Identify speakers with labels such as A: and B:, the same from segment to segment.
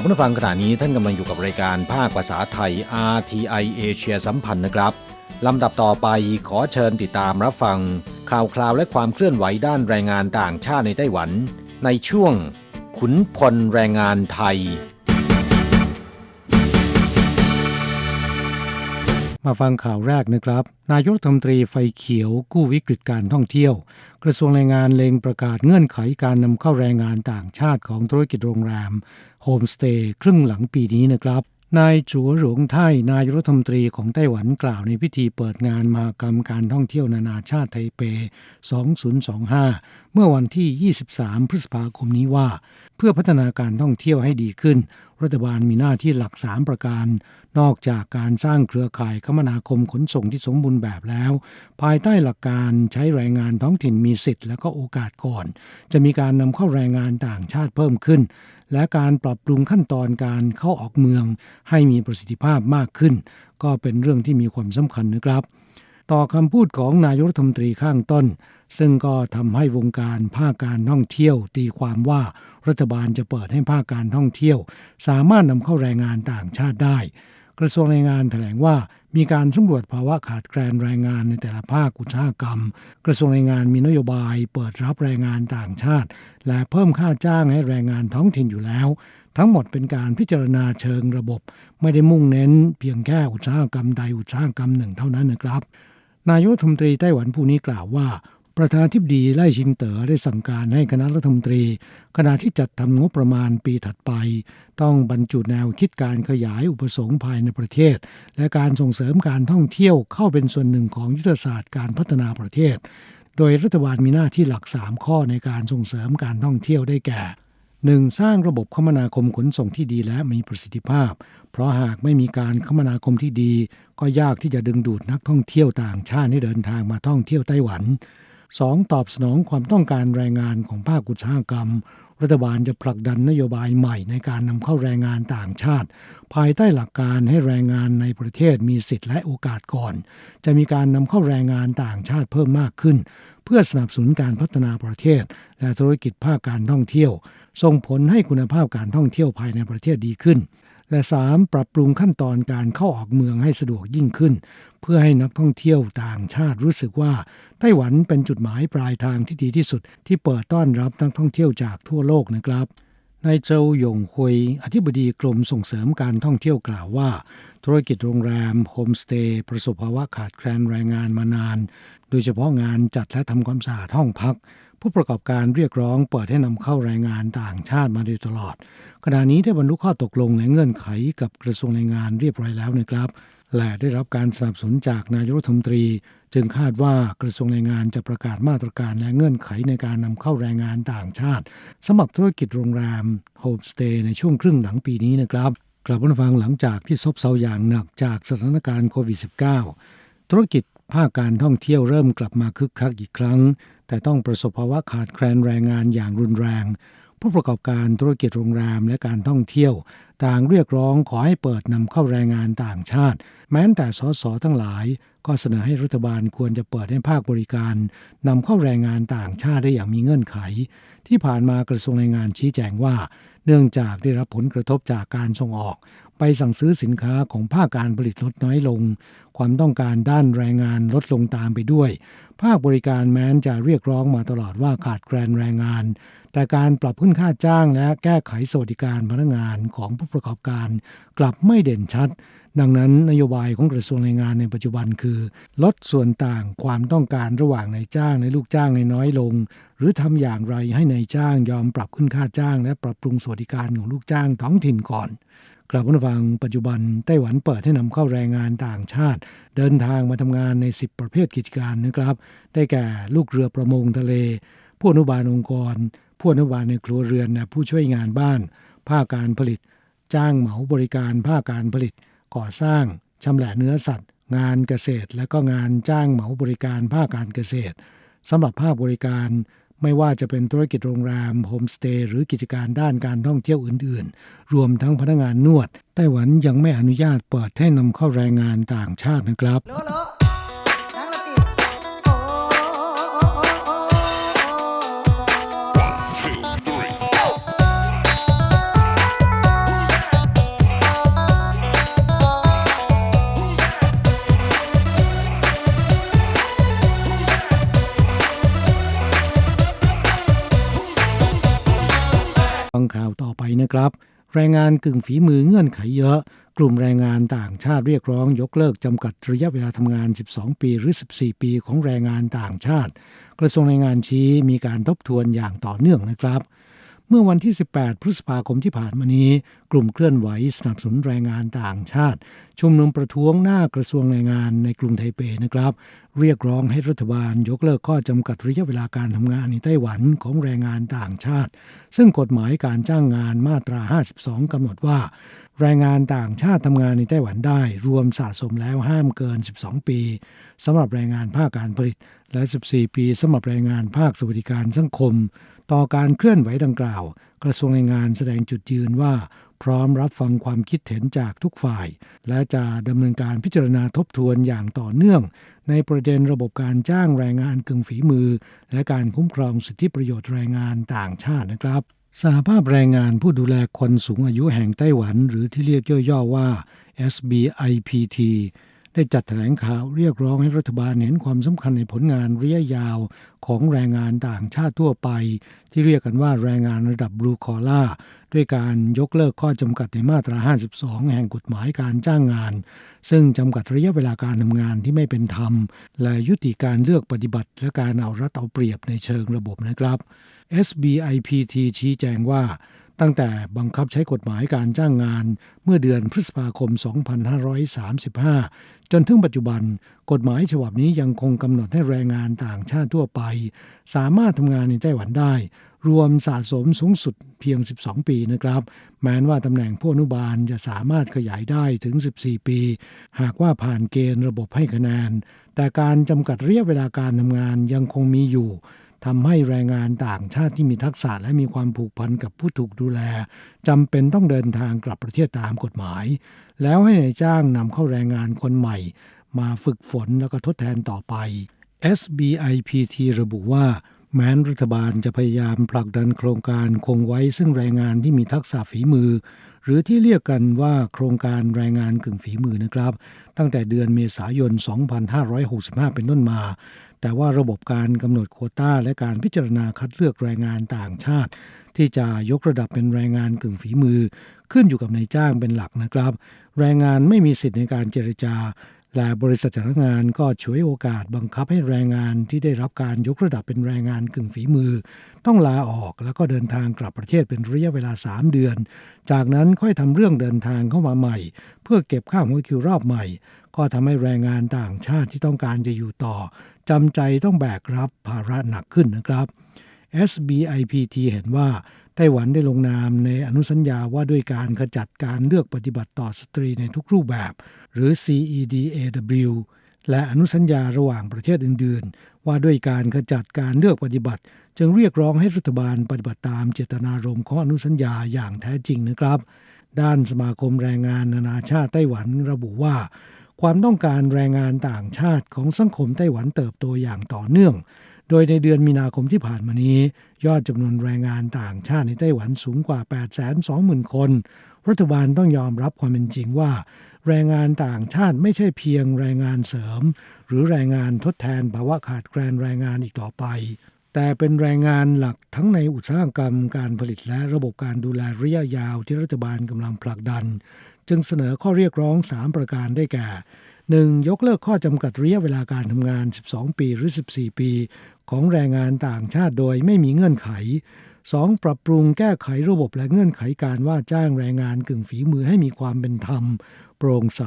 A: ครับผู้ฟังขณะนี้ท่านกำลังอยู่กับรายการภาคภาษาไทย RTI เอเชียสัมพันธ์นะครับลำดับต่อไปขอเชิญติดตามรับฟัง ข่าวคราวและความเคลื่อนไหวด้านแรงงานต่างชาติในไต้หวัน ในช่วง ขุนพลแรงงานไทย
B: มาฟังข่าวแรกนะครับ นายกรัฐมนตรีไฟเขียวกู้วิกฤตการท่องเที่ยว กระทรวงแรงงานเล็งประกาศเงื่อนไขการนำเข้าแรงงานต่างชาติของธุรกิจโรงแรมโฮมสเตย์ครึ่งหลังปีนี้นะครับนายจัวหลวงไทยนายรัฐมนตรีของไต้หวันกล่าวในพิธีเปิดงานมหกรรมการท่องเที่ยวนานาชาติไทเป 2025 เมื่อวันที่ 23 พฤษภาคมนี้ว่า เพื่อพัฒนาการท่องเที่ยวให้ดีขึ้น รัฐบาลมีหน้าที่หลัก 3 ประการ นอกจากการสร้างเครือข่ายคมนาคมขนส่งที่สมบูรณ์แบบแล้ว ภายใต้หลักการใช้แรงงานท้องถิ่นมีสิทธิ์และก็โอกาสก่อน จะมีการนำเข้าแรงงานต่างชาติเพิ่มขึ้น และการปรับปรุงขั้นตอนการเข้าออกเมือง ให้มีประสิทธิภาพมากขึ้น ก็เป็นเรื่องที่มีความสำคัญนะครับ ต่อคำพูดของนายรัฐมนตรีข้างต้น ซึ่งก็ทำให้วงการภาคการท่องเที่ยว ตีความว่ารัฐบาลจะเปิดให้ภาคการท่องเที่ยว สามารถนำเข้าแรงงานต่างชาติได้ กระทรวงแรงงานแถลงว่ามีการสำรวจภาวะขาดแคลนแรงงานในแต่ละภาคอุตสาหกรรม กระทรวงแรงงานมีนโยบายเปิดรับแรงงานต่างชาติ และเพิ่มค่าจ้างให้แรงงานท้องถิ่นอยู่แล้ว ทั้งหมดเป็นการพิจารณาเชิงระบบ ไม่ได้มุ่งเน้นเพียงแค่อุตสาหกรรมใดอุตสาหกรรมหนึ่งเท่านั้นนะครับ นายกรัฐมนตรีไต้หวันผู้นี้กล่าวว่า ประธานาธิบดีไล่ชิงเต๋อได้สั่งการให้คณะรัฐมนตรี ขณะที่จัดทำงบประมาณปีถัดไป ต้องบรรจุแนวคิดการขยายอุปสงค์ภายในประเทศ และการส่งเสริมการท่องเที่ยวเข้าเป็นส่วนหนึ่งของยุทธศาสตร์การพัฒนาประเทศ โดยรัฐบาลมีหน้าที่หลัก 3 ข้อในการส่งเสริมการท่องเที่ยวได้แก่ 1. สร้างระบบคมนาคมขนส่งที่ดีและมีประสิทธิภาพ เพราะหากไม่มีการคมนาคมที่ดี ก็ยากที่จะดึงดูดนักท่องเที่ยวต่างชาติให้เดินทางมาท่องเที่ยวไต้หวัน 2. ตอบสนองความต้องการแรงงานของภาคอุตสาหกรรม รัฐบาลจะผลักดันนโยบายใหม่ในการนำเข้าแรงงานต่างชาติ ภายใต้หลักการให้แรงงานในประเทศมีสิทธิและโอกาสก่อน จะมีการนำเข้าแรงงานต่างชาติเพิ่มมากขึ้น เพื่อสนับสนุนการพัฒนาประเทศ และธุรกิจภาคการท่องเที่ยว ส่งผลให้คุณภาพการท่องเที่ยวภายในประเทศดีขึ้น และ 3. ปรับปรุงขั้นตอนการเข้าออกเมืองให้สะดวกยิ่งขึ้น เพื่อให้นักท่องเที่ยวต่างชาติรู้สึกว่า ไต้หวันเป็นจุดหมายปลายทางที่ดีที่สุด ที่เปิดต้อนรับนักท่องเที่ยวจากทั่วโลกนะครับนายเจ้าหยงฮุย อธิบดีกรมส่งเสริมการท่องเที่ยวกล่าวว่า ธุรกิจโรงแรมโฮมสเตย์ประสบภาวะขาดแคลนแรงงานมานาน โดยเฉพาะงานจัดและทำความสะอาดห้องพัก ผู้ประกอบการเรียกร้องเปิดให้นำเข้าแรงงานต่างชาติมาโดยตลอด ขณะนี้ได้บรรลุข้อตกลงและเงื่อนไขกับกระทรวงแรงงานเรียบร้อยแล้วนะครับ และได้รับการสนับสนุนจากนายรัฐมนตรี จึงคาดว่ากระทรวงแรงงานจะประกาศมาตรการและเงื่อนไขในการนำเข้าแรงงานต่างชาติสำหรับธุรกิจโรงแรมโฮมสเตย์ในช่วงครึ่งหลังปีนี้นะครับกลับมาฟังหลังจากที่ซบเซาอย่างหนักจากสถานการณ์โควิด -19 ธุรกิจภาคการท่องเที่ยวเริ่มกลับมาคึกคักอีกครั้ง แต่ต้องประสบภาวะขาดแคลนแรงงานอย่างรุนแรง ผู้ประกอบการธุรกิจโรงแรมและการท่องเที่ยว ต่างเรียกร้องขอให้เปิดนำเข้าแรงงานต่างชาติ แม้แต่สสทั้งหลาย ก็เสนอให้รัฐบาลควรจะเปิดให้ภาคบริการนำเข้าแรงงานต่างชาติได้อย่างมีเงื่อนไข ที่ผ่านมากระทรวงแรงงานชี้แจงว่า เนื่องจากได้รับผลกระทบจากการส่งออก ไปสั่งซื้อสินค้าของภาคการผลิตลดน้อยลง ความต้องการด้านแรงงานลดลงตามไปด้วย ภาคบริการแม้นจะเรียกร้องมาตลอดว่าขาดแคลนแรงงาน แต่การปรับขึ้นค่าจ้างและแก้ไขสวัสดิการพนักงานของผู้ประกอบการ กลับไม่เด่นชัด ดังนั้นนโยบายของกระทรวงแรงงานในปัจจุบันคือ ลดส่วนต่างความต้องการระหว่างนายจ้างและลูกจ้างให้น้อยลง หรือทำอย่างไรให้นายจ้างยอมปรับขึ้นค่าจ้าง และปรับปรุงสวัสดิการของลูกจ้างท้องถิ่นก่อนกลับมาฟังปัจจุบันไต้หวันเปิดให้นำเข้าแรงงานต่างชาติ เดินทางมาทำงานใน 10 ประเภทกิจการนะครับ ได้แก่ลูกเรือประมงทะเล ผู้อนุบาลองค์กร ผู้อนุบาลในครัวเรือนและผู้ช่วยงานบ้าน ภาคการผลิต จ้างเหมาบริการภาคการผลิต ก่อสร้างชำแหละเนื้อสัตว์ งานเกษตร และก็งานจ้างเหมาบริการภาคการเกษตรสำหรับภาคบริการ ไม่ว่าจะเป็นธุรกิจโรงแรมโฮมสเตย์หรือกิจการด้านการท่องเที่ยวอื่น ๆ รวมทั้งพนักงานนวด ไต้หวันยังไม่อนุญาตเปิดให้นำเข้าแรงงานต่างชาตินะครับ นะครับ แรงงานกึ่งฝีมือเงื่อนไขเยอะ กลุ่มแรงงานต่างชาติเรียกร้องยกเลิกจำกัดระยะเวลาทำงาน 12 ปีหรือ 14 ปีของแรงงานต่างชาติ กระทรวงแรงงานชี้มีการทบทวนอย่างต่อเนื่องนะครับ เมื่อวันที่ 18 พฤษภาคมที่ผ่านมานี้ กลุ่มเคลื่อนไหวสนับสนุนแรงงานต่างชาติ ชุมนุมประท้วงหน้ากระทรวงแรงงานในกรุงไทเปนะครับ เรียกร้องให้รัฐบาลยกเลิกข้อจำกัดระยะเวลาการทำงานในไต้หวันของแรงงานต่างชาติ ซึ่งกฎหมายการจ้างงานมาตรา 52กำหนดว่า แรงงานต่างชาติทำงานในไต้หวันได้ รวมสะสมแล้วห้ามเกิน 12 ปีสำหรับแรงงานภาคการผลิต และ 14 ปีสำหรับแรงงานภาคสวัสดิการสังคม ต่อการเคลื่อนไหวดังกล่าว กระทรวงแรงงานแสดงจุดยืนว่า พร้อมรับฟังความคิดเห็นจากทุกฝ่าย และจะดำเนินการพิจารณาทบทวนอย่างต่อเนื่อง ในประเด็นระบบการจ้างแรงงานกึ่งฝีมือ และการคุ้มครองสิทธิประโยชน์แรงงานต่างชาตินะครับ สหภาพแรงงานผู้ดูแลคนสูงอายุแห่งไต้หวัน หรือที่เรียกย่อๆว่า SBIPT ได้จัดแถลงข่าวเรียกร้องให้รัฐบาลเห็นความสำคัญในผลงานระยะยาวของแรงงานต่างชาติทั่วไป ที่เรียกกันว่าแรงงานระดับบลูคอล่าด้วยการยกเลิกข้อจำกัดในมาตรา 52 แห่งกฎหมายการจ้างงาน ซึ่งจำกัดระยะเวลาการทำงานที่ไม่เป็นธรรม และยุติการเลือกปฏิบัติ และการเอารัดเอาเปรียบในเชิงระบบนะครับ SBIPT ชี้แจงว่า ตั้งแต่บังคับใช้กฎหมายการจ้างงานเมื่อเดือนพฤษภาคม 2535 จนถึงปัจจุบัน กฎหมายฉบับนี้ยังคงกำหนดให้แรงงานต่างชาติทั่วไป สามารถทำงานในไต้หวันได้ รวมสะสมสูงสุดเพียง 12 ปีนะครับ แม้นว่าตำแหน่งผู้อนุบาลจะสามารถขยายได้ถึง 14 ปี หากว่าผ่านเกณฑ์ระบบให้คะแนน แต่การจำกัดระยะเวลาการทำงานยังคงมีอยู่ ทำให้แรงงานต่างชาติที่มีทักษะและมีความผูกพันกับผู้ถูกดูแลจำเป็นต้องเดินทางกลับประเทศตามกฎหมาย แล้วให้ในายจ้างนำเข้าแรงงานคนใหม่ มาฝึกฝนแล้วก็ทดแทนต่อไป SBIPT ระบุว่า แม้นรัฐบาลจะพยายามผลักดันโครงการคงไว้ซึ่งแรงงานที่มีทักษะฝีมือ หรือที่เรียกกันว่าโครงการแรงงานกึ่งฝีมือนะครับ ตั้งแต่เดือนเมษายน 2565 เป็นต้นมา แต่ว่าระบบการกำหนดโควต้า และการพิจารณาคัดเลือกแรงงานต่างชาติ ที่จะยกระดับเป็นแรงงานกึ่งฝีมือ ขึ้นอยู่กับนายจ้างเป็นหลักนะครับ แรงงานไม่มีสิทธิ์ในการเจรจา และบริษัทจ้างงานก็ฉวยโอกาสบังคับให้แรงงานที่ได้รับการยกระดับเป็นแรงงานกึ่งฝีมือ ต้องลาออกแล้วก็เดินทางกลับประเทศเป็นระยะเวลา 3 เดือน จากนั้นค่อยทำเรื่องเดินทางเข้ามาใหม่ เพื่อเก็บค่าหัวคิวรอบใหม่ ก็ทำให้แรงงานต่างชาติที่ต้องการจะอยู่ต่อจำใจต้องแบกรับภาระหนักขึ้นนะครับ SBIPT เห็นว่า ไต้หวันได้ลงนามในอนุสัญญาว่าด้วยการขจัดการเลือกปฏิบัติต่อสตรีในทุกรูปแบบ หรือ CEDAW และอนุสัญญาระหว่างประเทศอื่น ๆ ว่าด้วยการขจัดการเลือกปฏิบัติ จึงเรียกร้องให้รัฐบาลปฏิบัติตามเจตนารมณ์ของอนุสัญญาอย่างแท้จริงนะครับ ด้านสมาคมแรงงานนานาชาติไต้หวันระบุว่า ความต้องการแรงงานต่างชาติของสังคมไต้หวันเติบโตอย่างต่อเนื่อง โดยในเดือนมีนาคมที่ผ่านมานี้ ยอดจำนวนแรงงานต่างชาติในไต้หวันสูงกว่า 820,000 คน รัฐบาลต้องยอมรับความเป็นจริงว่า แรงงานต่างชาติไม่ใช่เพียงแรงงานเสริม หรือแรงงานทดแทนภาวะขาดแคลนแรงงานอีกต่อไป แต่เป็นแรงงานหลักทั้งในอุตสาหกรรมการผลิตและระบบการดูแลระยะยาวที่รัฐบาลกำลังผลักดัน จึงเสนอข้อเรียกร้อง 3 ประการได้แก่ 1. ยกเลิกข้อจำกัดระยะเวลาการทำงาน 12 ปีหรือ 14 ปี ของแรงงานต่างชาติโดยไม่มีเงื่อนไข 2. ปรับปรุงแก้ไขระบบและเงื่อนไขการว่าจ้างแรงงานกึ่งฝีมือให้มีความเป็นธรรม โปร่งใส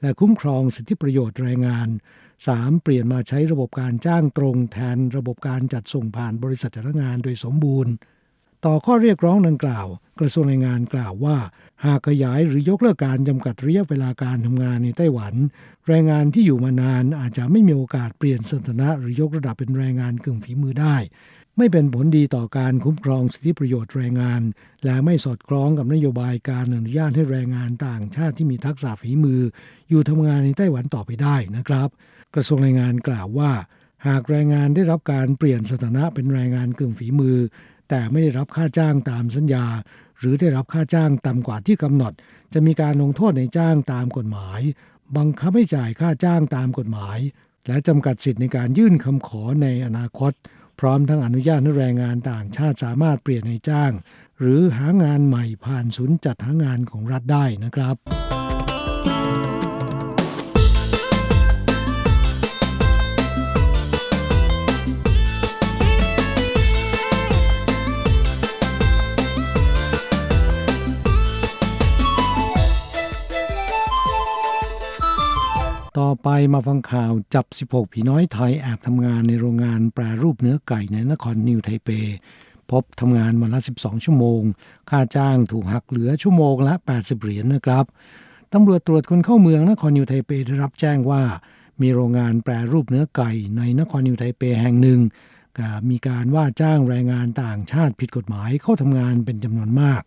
B: และคุ้มครองสิทธิประโยชน์แรงงาน 3. เปลี่ยนมาใช้ระบบการจ้างตรงแทนระบบการจัดส่งผ่านบริษัทจ้างงานโดยสมบูรณ์ ต่อข้อเรียกร้องดังกล่าว กระทรวงแรงงานกล่าวว่า หากขยายหรือยกเลิกการจำกัดระยะเวลาการทำงานในไต้หวัน แรงงานที่อยู่มานานอาจจะไม่มีโอกาสเปลี่ยนสถานะหรือยกระดับเป็นแรงงานกึ่งฝีมือได้ ไม่เป็นผลดีต่อการคุ้มครองสิทธิประโยชน์แรงงาน และไม่สอดคล้องกับนโยบายการอนุญาตให้แรงงานต่างชาติที่มีทักษะฝีมือ อยู่ทำงานในไต้หวันต่อไปได้นะครับ กระทรวงแรงงานกล่าวว่าหากแรงงานได้รับการเปลี่ยนสถานะเป็นแรงงานกึ่งฝีมือ แต่ไม่ได้รับค่าจ้างตามสัญญา หรือได้รับค่าจ้างต่ำกว่าที่กำหนด จะมีการลงโทษในจ้างตามกฎหมาย บังคับให้จ่ายค่าจ้างตามกฎหมาย และจำกัดสิทธิ์ในการยื่นคำขอในอนาคต พร้อมทั้งอนุญาตให้แรงงานต่างชาติสามารถเปลี่ยนในจ้าง หรือหางานใหม่ผ่านศูนย์จัดหางานของรัฐได้นะครับ ต่อไปมาฟังข่าวจับ 16 ผีน้อยไทยแอบทำงานในโรงงานแปรรูปเนื้อไก่ในนครนิวไทเป พบทำงานวันละ 12 ชั่วโมง ค่าจ้างถูกหักเหลือชั่วโมงละ 80 เหรียญนะครับตำรวจตรวจคนเข้าเมืองนครนิวไทเปได้รับแจ้งว่า มีโรงงานแปรรูปเนื้อไก่ในนครนิวไทเปแห่งหนึ่งมีการว่าจ้างแรงงานต่างชาติผิดกฎหมายเข้าทำงานเป็นจำนวนมาก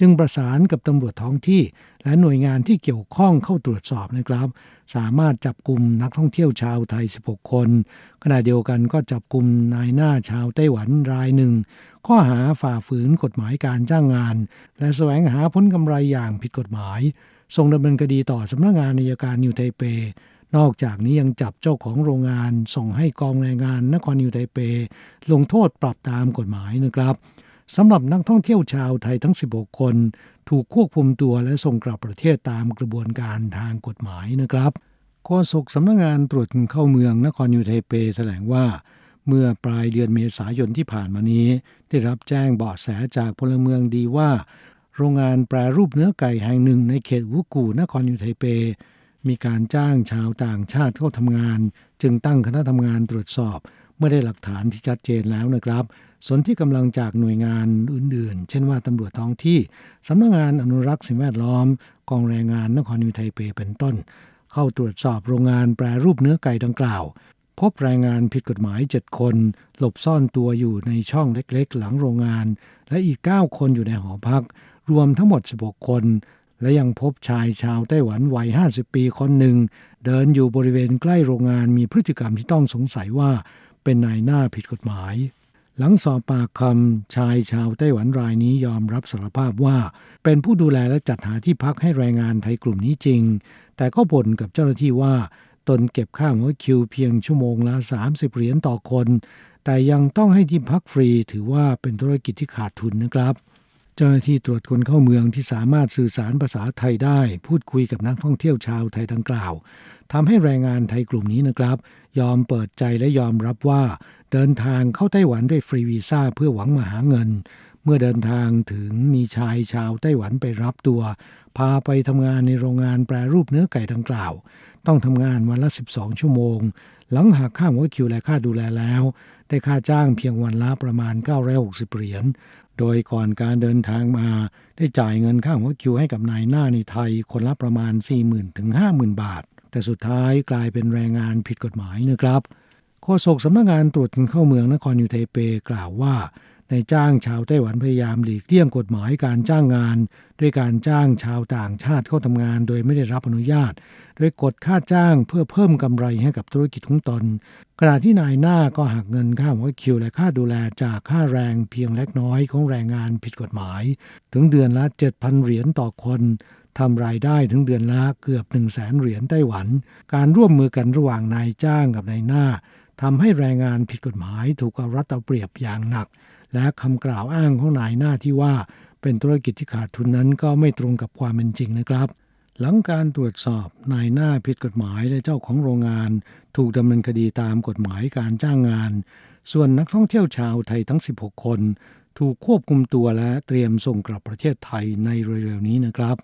B: จึงประสานกับตำรวจท้องที่ และหน่วยงานที่เกี่ยวข้องเข้าตรวจสอบนะครับ สามารถจับกลุ่มนักท่องเที่ยวชาวไทย 16 คน ขณะเดียวกันก็จับกลุ่มนายหน้าชาวไต้หวันรายหนึ่ง ข้อหาฝ่าฝืนกฎหมายการจ้างงาน และแสวงหาผลกำไรอย่างผิดกฎหมายส่งดำเนินคดีต่อสำนักงานนายการนิวไทเป นอกจากนี้ยังจับเจ้าของโรงงาน ส่งให้กองแรงงานนครนิวไทเป ลงโทษปรับตามกฎหมายนะครับ สำหรับนักท่องเที่ยวชาวไทยทั้ง 16 คน ถูกควบคุมตัวและส่งกลับประเทศตามกระบวนการทางกฎหมายนะครับโฆษกสำนักงานตรวจเข้าเมืองนครนิวไทเปแถลงว่า เมื่อปลายเดือนเมษายนที่ผ่านมานี้ ได้รับแจ้งเบาะแสจากพลเมืองดีว่า โรงงานแปรรูปเนื้อไก่แห่งหนึ่งในเขตวุกูนครนิวไทเป มีการจ้างชาวต่างชาติเข้าทำงาน จึงตั้งคณะทำงานตรวจสอบเมื่อได้หลักฐานที่ชัดเจนแล้วนะครับ ส่วนที่กำลังจากหน่วยงานอื่น ๆ เช่นว่าตำรวจท้องที่สำนักงานอนุรักษ์สิ่งแวดล้อม กองแรงงานนครนิวไทเปเป็นต้น เข้าตรวจสอบโรงงานแปรรูปเนื้อไก่ดังกล่าว พบแรงงานผิดกฎหมาย 7 คน หลบซ่อนตัวอยู่ในช่องเล็ก ๆ หลังโรงงาน และอีก 9 คนอยู่ในหอพัก รวมทั้งหมด 16 คน และยังพบชายชาวไต้หวันวัย 50 ปีคนหนึ่ง เดินอยู่บริเวณใกล้โรงงานมีพฤติกรรมที่ต้องสงสัยว่า เป็นนายหน้าผิดกฎหมาย หลังสอบปากคำชายชาวไต้หวันรายนี้ยอมรับสารภาพว่า เป็นผู้ดูแลและจัดหาที่พักให้แรงงานไทยกลุ่มนี้จริง แต่ก็บ่นกับเจ้าหน้าที่ว่า ตนเก็บค่าหัวคิวเพียงชั่วโมงละ 30 เหรียญต่อคน แต่ยังต้องให้ที่พักฟรีถือว่าเป็นธุรกิจที่ขาดทุนนะครับ เจ้าหน้าที่ตรวจคนเข้าเมืองที่สามารถสื่อสารภาษาไทยได้ พูดคุยกับนักท่องเที่ยวชาวไทยดังกล่าว ทำให้แรงงานไทยกลุ่มนี้นะครับ ยอมเปิดใจและยอมรับว่า เดินทางเข้าไต้หวันด้วยฟรีวีซ่าเพื่อหวังมาหาเงิน เมื่อเดินทางถึงมีชายชาวไต้หวันไปรับตัว พาไปทำงานในโรงงานแปรรูปเนื้อไก่ดังกล่าว ต้องทำงานวันละ 12 ชั่วโมง หลังหักค่าหัวคิวและค่าดูแลแล้ว ได้ค่าจ้างเพียงวันละประมาณ 960 เหรียญโดยก่อนการเดินทางมาได้จ่ายเงินค่าหัวคิวให้กับนายหน้าในไทยคนละประมาณ 40,000ถึง50,000 บาท แต่สุดท้ายกลายเป็นแรงงานผิดกฎหมายนะครับโฆษกสำนักงานตรวจคนเข้าเมืองนครนิวไทเปกล่าวว่านายจ้างชาวไต้หวันพยายามหลีกเลี่ยงกฎหมายการจ้างงาน ด้วยการจ้างชาวต่างชาติเข้าทำงานโดยไม่ได้รับอนุญาต โดยกดค่าจ้างเพื่อเพิ่มกำไรให้กับธุรกิจของตนขณะที่นายหน้าก็หักเงินค่าหัวคิวและค่าดูแลจากค่าแรงเพียงเล็กน้อยของแรงงานผิดกฎหมาย ถึงเดือนละ 7,000 เหรียญต่อคน ทำรายได้ถึงเดือนละเกือบ 1 0 0 0 0แสนเหรียญไต้หวัน การร่วมมือกันระหว่างนายจ้างกับนายหน้าทำให้แรงงานผิดกฎหมายถูกเอารัดเอาเปรียบอย่างหนัก และคำกล่าวอ้างของนายหน้าที่ว่า เป็นธุรกิจที่ขาดทุนนั้นก็ไม่ตรงกับความเป็นจริงนะครับ หลังการตรวจสอบนายหน้าผิดกฎหมายและเจ้าของโรงงาน ถูกดำเนินคดีตามกฎหมายการจ้างงาน ส่วนนักท่องเที่ยวชาวไทยทั้ง 16 คน ถูกควบคุมตัวและเตรียมส่งกลับประเทศไทยในเร็วๆนี้นะครับ